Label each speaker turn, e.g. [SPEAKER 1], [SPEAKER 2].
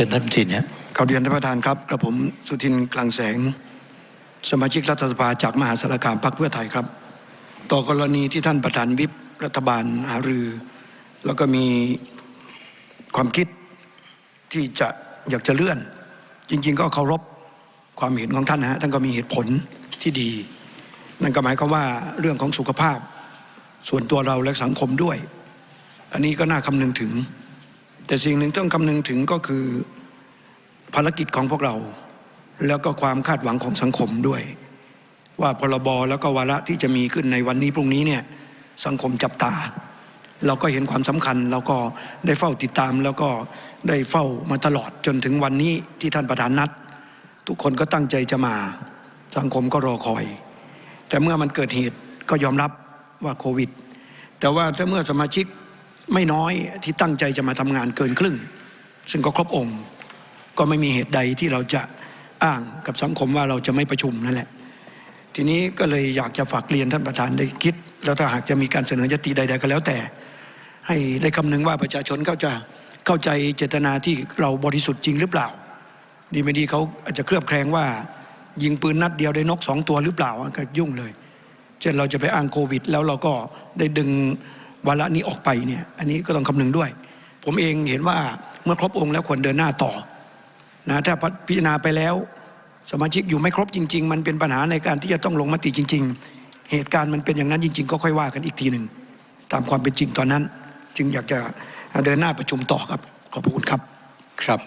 [SPEAKER 1] ชิญท่านประธานเนี่ย
[SPEAKER 2] ข่าวเรียนท่านประธานครับกระผมสุทินคลังแสง สมาชิกรัฐสภาจากมหาสารคามพรรคเพื่อไทยครับ ต่อกรณีที่ท่านประธานวิปรัฐบาลหารือ แล้วก็มีความคิดที่จะอยากจะเลื่อน จริง ๆ ก็เคารพความเห็นของท่านนะฮะท่านก็มีเหตุผลที่ดี นั่นก็หมายความว่าเรื่องของสุขภาพ ส่วนตัวเราและสังคมด้วย อันนี้ก็น่าคำนึงถึง แต่สิ่งหนึ่งต้องคำนึงถึงก็คือภารกิจของพวกเรา แล้วก็ความคาดหวังของสังคมด้วย ว่าพรบแล้วก็วาระที่จะมีขึ้นในวันนี้พรุ่งนี้เนี่ยสังคมจับตา เราก็เห็นความสำคัญเราก็ได้เฝ้าติดตาม แล้วก็ได้เฝ้ามาตลอดจนถึงวันนี้ที่ท่านประธานนัด ทุกคนก็ตั้งใจจะมา สังคมก็รอคอย แต่เมื่อมันเกิดเหตุก็ยอมรับว่าโควิด แต่ว่าถ้าเมื่อสมาชิก ไม่น้อยที่ตั้งใจจะมาทำงานเกินครึ่ง ซึ่งก็ครบองค์ ก็ไม่มีเหตุใดที่เราจะอ้างกับสังคมว่าเราจะไม่ประชุมนั่นแหละ ทีนี้ก็เลยอยากจะฝากเรียนท่านประธานได้คิด แล้วถ้าหากจะมีการเสนอยติใด ๆ ก็แล้วแต่ ให้ได้คำนึงว่าประชาชนเขาจะเข้าใจเจตนาที่เราบริสุทธิ์จริงหรือเปล่า ดีไม่ดีเขาอาจจะเคลือบแคลงว่า ยิงปืนนัดเดียวได้นกสองตัวหรือเปล่าก็ยุ่งเลย เช่นเราจะไปอ้างโควิด แล้วเราก็ได้ดึง วาระนี้ออกไปเนี่ยอันนี้ก็ต้องคำนึงด้วย ผมเองเห็นว่าเมื่อครบองค์แล้วควรเดินหน้าต่อนะถ้าพิจารณาไปแล้ว สมาชิกอยู่ไม่ครบจริง ๆ มันเป็นปัญหาในการที่จะต้องลงมติจริง ๆ เหตุการณ์มันเป็นอย่างนั้นจริง ๆ ก็ค่อยว่ากันอีกทีหนึ่งตามความเป็นจริงตอนนั้น จึงอยากจะเดินหน้าประชุมต่อครับขอบพระคุณครับ
[SPEAKER 1] ครับ